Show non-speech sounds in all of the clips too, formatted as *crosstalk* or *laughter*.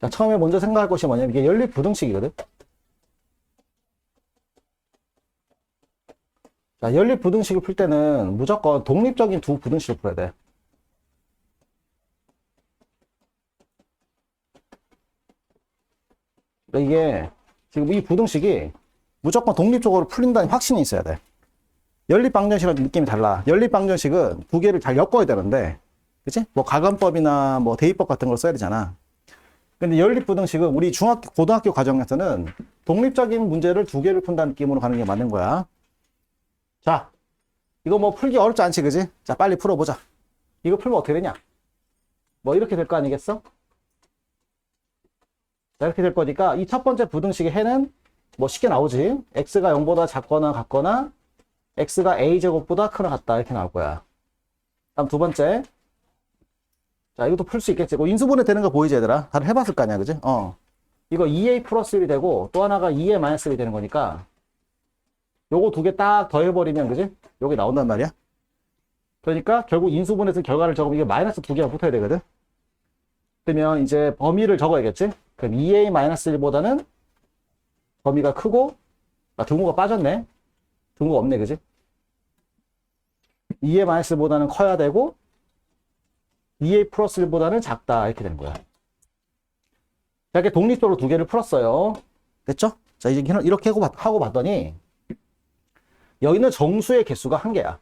자, 처음에 먼저 생각할 것이 뭐냐면 이게 연립 부등식이거든. 자, 연립 부등식을 풀 때는 무조건 독립적인 두 부등식을 풀어야 돼. 그러니까 이게 지금 이 부등식이 무조건 독립적으로 풀린다는 확신이 있어야 돼. 연립방정식이랑 느낌이 달라. 연립방정식은 두 개를 잘 엮어야 되는데, 그치? 뭐 가관법이나 뭐 대입법 같은 걸 써야 되잖아. 근데 연립부등식은 우리 중학교, 고등학교 과정에서는 독립적인 문제를 두 개를 푼다는 느낌으로 가는 게 맞는 거야. 자, 이거 뭐 풀기 어렵지 않지, 그지? 자, 빨리 풀어보자. 이거 풀면 어떻게 되냐? 뭐 이렇게 될 거 아니겠어? 자, 이렇게 될 거니까 이 첫 번째 부등식의 해는 뭐 쉽게 나오지. x가 0보다 작거나 같거나 x가 a제곱보다 크거나 같다 이렇게 나올 거야. 다음 두 번째. 자, 이것도 풀 수 있겠지. 뭐 인수분해 되는 거 보이지, 얘들아? 다들 해봤을 거 아니야, 그지? 어. 이거 2a 플러스 1이 되고 또 하나가 2a 마이너스 1이 되는 거니까 요거 두 개 딱 더해버리면, 그지? 요게 나온단 말이야. 그러니까 결국 인수분해서 결과를 적으면 이게 마이너스 두 개가 붙어야 되거든. 그러면 이제 범위를 적어야겠지? 그럼 2a 마이너스 1보다는 범위가 크고, 아, 등호가 빠졌네. 등호가 없네, 그지? 2a 마이너스 1보다는 커야 되고, 2a 플러스 1보다는 작다. 이렇게 되는 거야. 자, 이렇게 독립적으로 두 개를 풀었어요. 됐죠? 자, 이제 이렇게 하고, 봤- 하고 봤더니, 여기는 정수의 개수가 한 개야.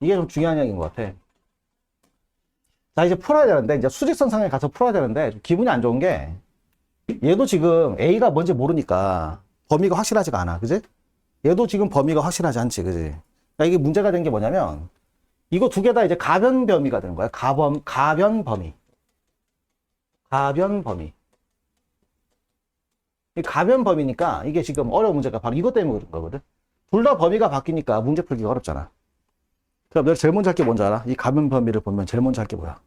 이게 좀 중요한 이야기인 것 같아. 자, 이제 풀어야 되는데, 이제 수직선 상에 가서 풀어야 되는데, 좀 기분이 안 좋은 게, 얘도 지금 A가 뭔지 모르니까 범위가 확실하지가 않아. 그지? 얘도 지금 범위가 확실하지 않지. 그지? 이게 문제가 된 게 뭐냐면, 이거 두 개 다 이제 가변 범위가 되는 거야. 가범, 가변 범위. 가변 범위. 이 가변 범위니까 이게 지금 어려운 문제가 바로 이것 때문에 그런 거거든. 둘 다 범위가 바뀌니까 문제 풀기가 어렵잖아. 그럼 내가 제일 먼저 할 게 뭔지 알아? 이 가변 범위를 보면 제일 먼저 할 게 뭐야?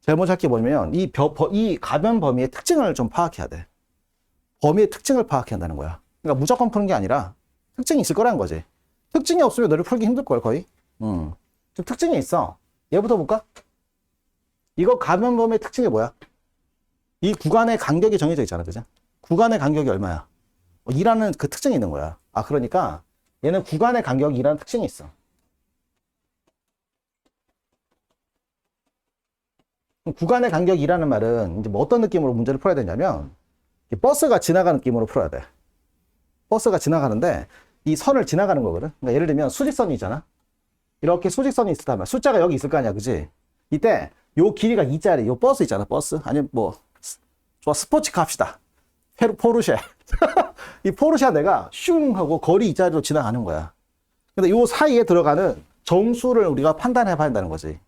제일 먼저 할 게 뭐냐면 이, 이 가변 범위의 특징을 좀 파악해야 돼. 범위의 특징을 파악해야 한다는 거야. 그러니까 무조건 푸는 게 아니라 특징이 있을 거라는 거지. 특징이 없으면 너를 풀기 힘들 걸 거의. 음. 좀 특징이 있어. 얘부터 볼까? 이거 범위의 특징이 뭐야? 이 구간의 간격이 정해져 있잖아, 그죠? 구간의 간격이 얼마야? 2라는 그 특징이 있는 거야. 아, 그러니까 얘는 구간의 간격이 2라는 특징이 있어. 구간의 간격이라는 말은 이제 뭐 어떤 느낌으로 문제를 풀어야 되냐면 이 버스가 지나가는 느낌으로 풀어야 돼. 버스가 지나가는데 이 선을 지나가는 거거든. 그러니까 예를 들면 수직선이잖아. 이렇게 수직선이 있었다면 숫자가 여기 있을 거 아니야, 그지? 이때 요 길이가 2짜리, 요 버스 있잖아, 버스. 아니면 뭐 스- 좋아 스포츠카 합시다. 페루 포르쉐. *laughs* 이 포르쉐 내가 슝 하고 거리 2짜리로 지나가는 거야. 근데 요 사이에 들어가는 정수를 우리가 판단해 봐야 한다는 거지.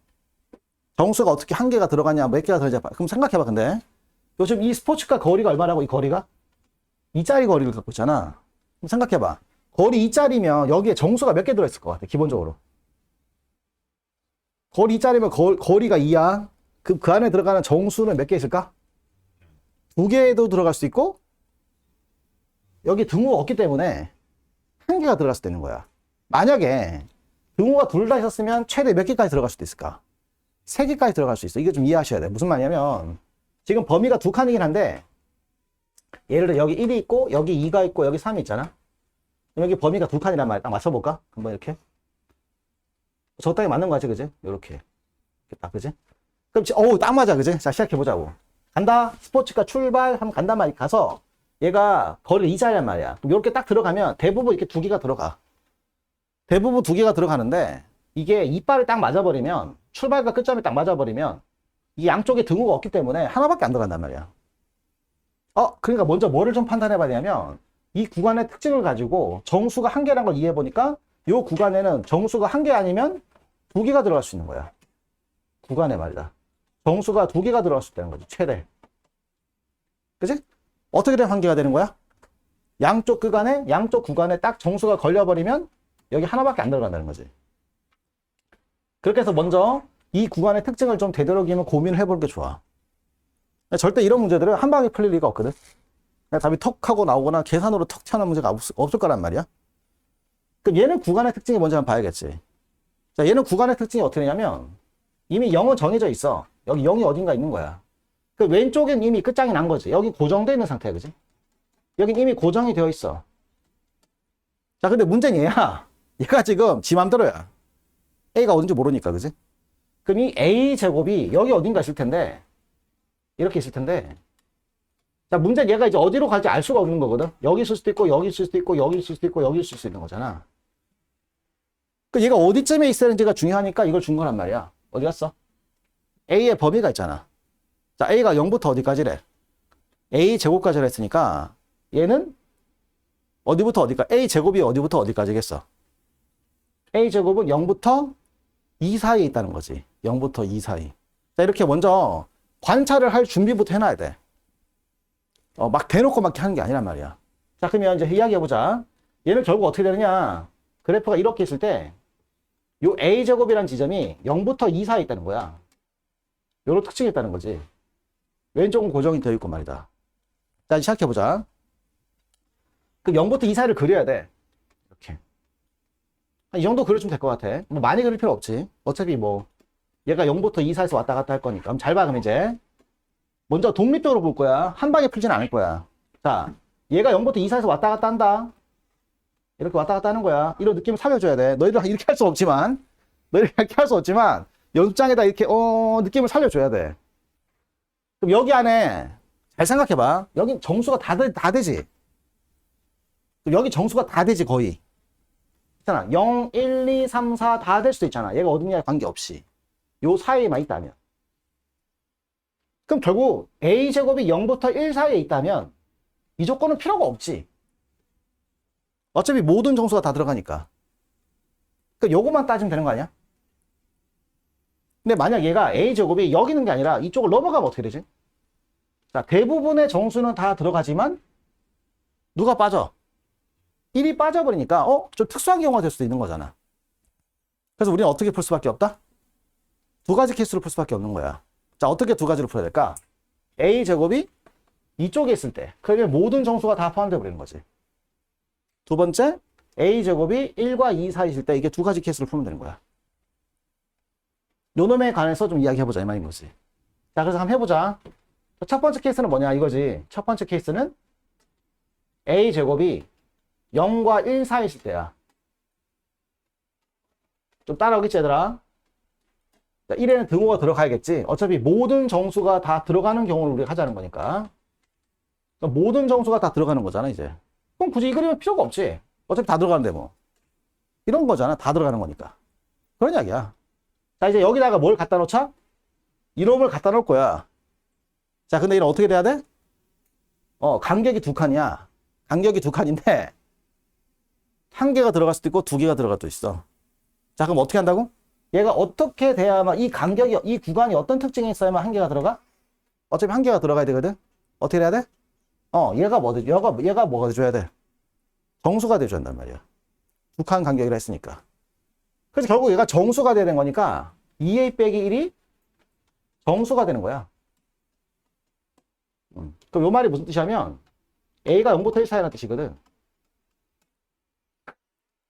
정수가 어떻게 한 개가 들어가냐, 몇 개가 들어가냐. 그럼 생각해 봐, 근데. 요즘 이 스포츠카 거리가 얼마라고, 이 거리가? 2짜리 거리를 갖고 있잖아. 그럼 생각해 봐. 거리 2짜리면 여기에 정수가 몇 개 들어있을 것 같아, 기본적으로. 거리 2짜리면 거, 거리가 2야. 그, 그 안에 들어가는 정수는 몇 개 있을까? 두 개도 들어갈 수 있고, 여기 등호가 없기 때문에 한 개가 들어갈 수도 있는 거야. 만약에 등호가 둘 다 있었으면 최대 몇 개까지 들어갈 수도 있을까? 세 개까지 들어갈 수 있어. 이거 좀 이해하셔야 돼. 무슨 말이냐면, 지금 범위가 두 칸이긴 한데, 예를 들어 여기 1이 있고, 여기 2가 있고, 여기 3이 있잖아? 그럼 여기 범위가 두 칸이란 말이야. 딱 맞춰볼까? 한번 이렇게. 적당히 맞는 거지, 그지? 요렇게. 딱, 그지? 그럼, 지- 어우, 딱 맞아, 그지? 자, 시작해보자고. 간다. 스포츠카 출발. 하면 간단 말이 가서, 얘가 거리를 이자란 말이야. 이렇게 딱 들어가면 대부분 이렇게 두 개가 들어가. 대부분 두 개가 들어가는데, 이게 이빨을 딱 맞아버리면, 출발과 끝점이 딱 맞아버리면, 이 양쪽에 등호가 없기 때문에 하나밖에 안 들어간단 말이야. 어, 그러니까 먼저 뭐를 좀 판단해 봐야 되냐면, 이 구간의 특징을 가지고 정수가 한 개라는 걸 이해해 보니까, 이 구간에는 정수가 한 개 아니면 두 개가 들어갈 수 있는 거야. 구간에 말이다. 정수가 두 개가 들어갈 수 있다는 거지, 최대. 그지? 어떻게 되면 한 개가 되는 거야? 양쪽 구간에, 양쪽 구간에 딱 정수가 걸려버리면 여기 하나밖에 안 들어간다는 거지. 그렇게 해서 먼저 이 구간의 특징을 좀 되도록이면 고민을 해보는 게 좋아. 절대 이런 문제들은 한 방에 풀릴 리가 없거든. 답이 턱 하고 나오거나 계산으로 턱 튀어나온 문제가 없, 없을 거란 말이야. 그럼 얘는 구간의 특징이 뭔지 한번 봐야겠지. 자, 얘는 구간의 특징이 어떻게 되냐면 이미 0은 정해져 있어. 여기 0이 어딘가 있는 거야. 그 왼쪽엔 이미 끝장이 난 거지. 여기 고정되어 있는 상태야, 그지? 여긴 이미 고정이 되어 있어. 자, 근데 문제는 얘야. *laughs* 얘가 지금 지 맘대로야. A가 어딘지 모르니까, 그지? 그럼 이 A 제곱이 여기 어딘가 있을 텐데, 이렇게 있을 텐데, 자, 문제는 얘가 이제 어디로 갈지 알 수가 없는 거거든. 여기 있을 수도 있고, 여기 있을 수도 있고, 여기 있을 수도 있고, 여기 있을 수 있는 거잖아. 그 얘가 어디쯤에 있었는지가 중요하니까 이걸 준 거란 말이야. 어디 갔어? A의 범위가 있잖아. 자, A가 0부터 어디까지래? A 제곱까지를 했으니까 얘는 어디부터 어디까? A 제곱이 어디부터 어디까지겠어? A 제곱은 0부터 2 사이에 있다는 거지. 0부터 2 사이. 자, 이렇게 먼저 관찰을 할 준비부터 해놔야 돼. 어, 막 대놓고 막 하는 게 아니란 말이야. 자, 그러면 이제 이야기해보자. 얘는 결국 어떻게 되느냐. 그래프가 이렇게 있을 때, 요 A제곱이라는 지점이 0부터 2 사이에 있다는 거야. 요런 특징이 있다는 거지. 왼쪽은 고정이 되어 있고 말이다. 자, 시작해보자. 그 0부터 2 사이를 그려야 돼. 이렇게. 한 이 정도 그려주면 될 것 같아. 뭐 많이 그릴 필요 없지. 어차피 뭐, 얘가 0부터 2 사이에서 왔다 갔다 할 거니까. 그럼 잘 봐, 그럼 이제. 먼저 독립적으로 볼 거야. 한 방에 풀지는 않을 거야. 자, 얘가 0부터 2 사이에서 왔다 갔다 한다. 이렇게 왔다 갔다 하는 거야. 이런 느낌을 살려줘야 돼. 너희들 이렇게 할 수 없지만, 너희들 *laughs* 이렇게 할 수 없지만, 연습장에다 이렇게, 어, 느낌을 살려줘야 돼. 그럼 여기 안에, 잘 생각해봐. 여기 정수가 다, 되, 다 되지? 그럼 여기 정수가 다 되지, 거의. 있잖아. 0, 1, 2, 3, 4 다 될 수도 있잖아. 얘가 어디냐에 관계없이. 요 사이에만 있다면. 그럼 결국 A제곱이 0부터 1 사이에 있다면 이 조건은 필요가 없지. 어차피 모든 정수가 다 들어가니까. 그 요거만 따지면 되는 거 아니야? 근데 만약 얘가 A제곱이 여기 있는 게 아니라 이쪽을 넘어가면 어떻게 되지? 자, 대부분의 정수는 다 들어가지만 누가 빠져? 1이 빠져버리니까 어? 좀 특수한 경우가 될 수도 있는 거잖아. 그래서 우리는 어떻게 풀 수밖에 없다? 두 가지 케이스로 풀 수밖에 없는 거야. 자, 어떻게 두 가지로 풀어야 될까? A제곱이 이쪽에 있을 때, 그러면 모든 정수가 다 포함되어 버리는 거지. 두 번째, A제곱이 1과 2 사이 있을 때 이게 두 가지 케이스로 풀면 되는 거야. 요 놈에 관해서 좀 이야기해보자, 이 말인 거지. 자, 그래서 한번 해보자. 첫 번째 케이스는 뭐냐, 이거지. 첫 번째 케이스는 A제곱이 0과 1 사이 있을 때야. 좀 따라오겠지, 얘들아? 자, 1에는 등호가 들어가야겠지. 어차피 모든 정수가 다 들어가는 경우를 우리가 하자는 거니까. 모든 정수가 다 들어가는 거잖아, 이제. 그럼 굳이 이 그림은 필요가 없지. 어차피 다 들어가는데 뭐. 이런 거잖아. 다 들어가는 거니까. 그런 이야기야. 자, 이제 여기다가 뭘 갖다 놓자? 이놈을 갖다 놓을 거야. 자, 근데 이는 어떻게 돼야 돼? 어, 간격이 두 칸이야. 간격이 두 칸인데, 한 개가 들어갈 수도 있고, 두 개가 들어갈 수도 있어. 자, 그럼 어떻게 한다고? 얘가 어떻게 돼야만 이 간격이 이 구간이 어떤 특징이 있어야만 한 개가 들어가? 어차피 한 개가 들어가야 되거든. 어떻게 해야 돼? 어, 얘가 뭐 돼? 얘가 얘가 뭐가 돼줘야 돼? 정수가 돼줘야 한단 말이야. 두 칸 간격이라 했으니까. 그래서 결국 얘가 정수가 되는 거니까 2a 빼기 1이 정수가 되는 거야. 음. 그럼 요 말이 무슨 뜻이냐면 a가 0부터 1 사이라는 뜻이거든.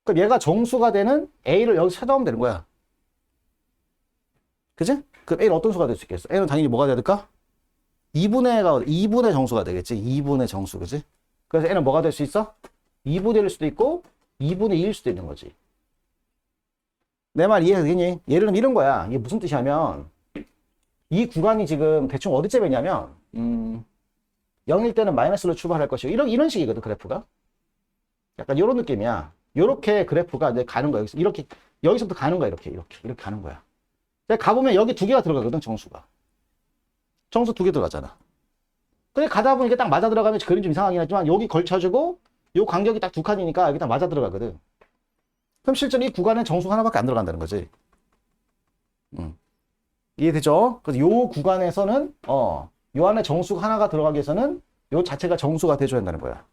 그럼 얘가 정수가 되는 a를 여기서 찾아오면 되는 거야. 그지? 그럼 A는 어떤 수가 될 수 있겠어? A는 당연히 뭐가 돼야 될까? 2분의가, 2분의 정수가 되겠지? 2분의 정수, 그지? 그래서 N은 뭐가 될 수 있어? 2분의 1일 수도 있고, 2분의 2일 수도 있는 거지. 내 말 이해되겠니? 예를 들면 이런 거야. 이게 무슨 뜻이냐면, 이 구간이 지금 대충 어디쯤에 있냐면, 음, 0일 때는 마이너스로 출발할 것이고, 이런, 이런 식이거든, 그래프가. 약간 이런 느낌이야. 요렇게 그래프가 이제 가는 거야. 여기서, 이렇게, 여기서부터 가는 거야, 이렇게, 이렇게, 이렇게 가는 거야. 근데 가보면 여기 두 개가 들어가거든, 정수가. 정수 두 개 들어가잖아. 근데 가다 보니까 딱 맞아 들어가면 그림 좀 이상하긴 하지만 여기 걸쳐주고 요 간격이 딱 두 칸이니까 여기 딱 맞아 들어가거든. 그럼 실제로 이 구간에 정수 하나밖에 안 들어간다는 거지. 음. 이해되죠? 그래서 요 구간에서는, 어, 요 안에 정수가 하나가 들어가기 위해서는 요 자체가 정수가 돼줘야 한다는 거야.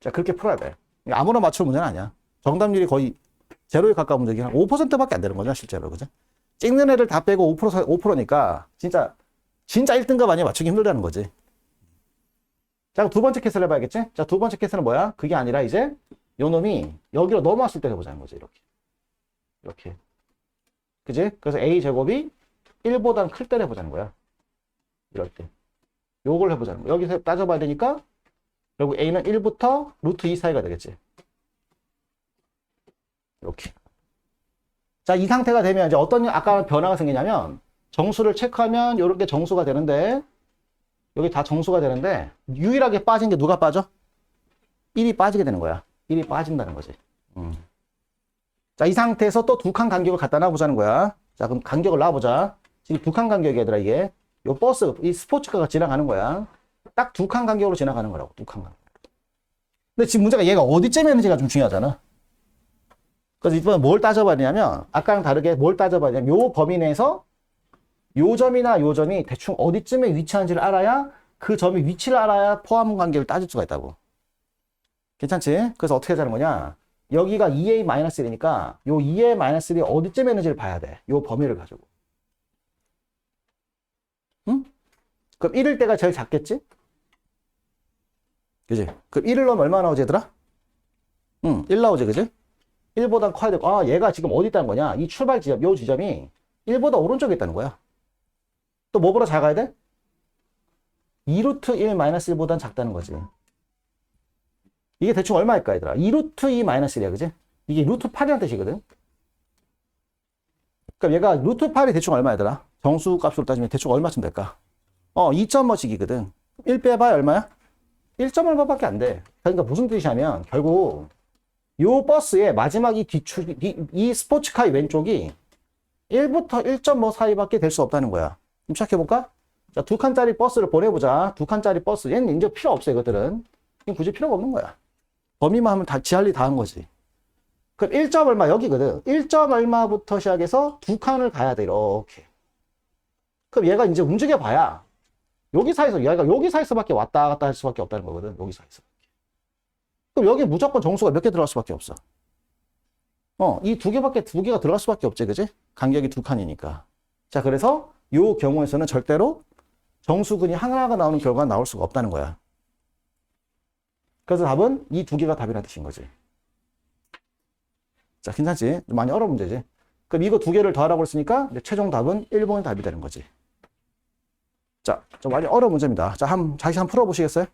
자, 그렇게 풀어야 돼. 아무나 맞출 문제는 아니야. 정답률이 거의 제로에 가까운 문제긴 한 5%밖에 안 되는 거죠, 실제로. 그죠? 찍는 애들 다 빼고 5%, 5%니까 진짜, 진짜 1등급 아니야 맞추기 힘들다는 거지. 자, 두 번째 케이스를 해봐야겠지? 자, 두 번째 케이스는 뭐야? 그게 아니라 이제 요 놈이 여기로 넘어왔을 때 해보자는 거지, 이렇게. 이렇게. 그지? 그래서 A 제곱이 1보다는 클 때를 해보자는 거야. 이럴 때. 요걸 해보자는 거야. 여기서 따져봐야 되니까 결국 a는 1부터 루트 2 사이가 되겠지. 이렇게. 자, 이 상태가 되면 이제 어떤 아까 변화가 생기냐면 정수를 체크하면 이렇게 정수가 되는데 여기 다 정수가 되는데 유일하게 빠진 게 누가 빠져? 1이 빠지게 되는 거야. 1이 빠진다는 거지. 음. 자, 이 상태에서 또 두 칸 간격을 갖다 놔보자는 거야. 자, 그럼 간격을 놔보자. 지금 두 칸 간격이 얘들아, 이게. 요 버스, 이 스포츠카가 지나가는 거야. 딱 두 칸 간격으로 지나가는 거라고, 두 칸 간격. 근데 지금 문제가 얘가 어디쯤에 있는지가 좀 중요하잖아. 그래서 이번에 뭘 따져봐야 되냐면, 아까랑 다르게 뭘 따져봐야 되냐면, 요 범위 내에서 요 점이나 요 점이 대충 어디쯤에 위치하는지를 알아야 그 점이 위치를 알아야 포함 관계를 따질 수가 있다고. 괜찮지? 그래서 어떻게 하자는 거냐? 여기가 2a-1이니까 요 2a-1이 어디쯤에 있는지를 봐야 돼. 요 범위를 가지고. 응? 그럼 1일 때가 제일 작겠지? 그지? 그럼 1을 넣으면 얼마 나오지 얘들아? 응, 1 나오지 그지? 1보다 커야 되고 아 얘가 지금 어디 있다는 거냐? 이 출발 지점, 요 지점이 1보다 오른쪽에 있다는 거야. 또 뭐보다 작아야 돼? 2루트 1-1보단 작다는 거지. 이게 대충 얼마일까, 얘들아? 2루트 2 마이너스 1이야, 그지? 이게 루트 8이라는 뜻이거든? 그럼 얘가 루트 8이 대충 얼마, 얘들아? 정수 값으로 따지면 대충 얼마쯤 될까? 어, 2.뭐씩이거든. 1 빼봐야 얼마야? 1점 얼마밖에 안 돼. 그러니까 무슨 뜻이냐면, 결국, 요 버스의 마지막 이 뒤축, 이, 이 스포츠카의 왼쪽이 1부터 1.5 사이밖에 될 수 없다는 거야. 그럼 시작해볼까? 자, 두 칸짜리 버스를 보내보자. 두 칸짜리 버스. 얘는 이제 필요 없어, 이것들은. 굳이 필요가 없는 거야. 범위만 하면 다 지할리 다 한 거지. 그럼 1점 얼마 여기거든. 1점 얼마부터 시작해서 두 칸을 가야 돼. 이렇게. 그럼 얘가 이제 움직여 봐야 여기 사이에서 얘가 여기 사이에서밖에 왔다 갔다 할 수밖에 없다는 거거든. 여기 사이에서. 그럼 여기 무조건 정수가 몇 개 들어갈 수밖에 없어. 어, 이 두 개밖에 두 개가 들어갈 수밖에 없지, 그지? 간격이 두 칸이니까. 자, 그래서 요 경우에서는 절대로 정수근이 하나가 나오는 결과가 나올 수가 없다는 거야. 그래서 답은 이 두 개가 답이라는 뜻인 거지. 자, 괜찮지? 좀 많이 어려운 문제지. 그럼 이거 두 개를 더하라고 했으니까 최종 답은 1번이 답이 되는 거지. 자, 좀 많이 어려운 문제입니다. 자, 한, 다시 한번 풀어보시겠어요?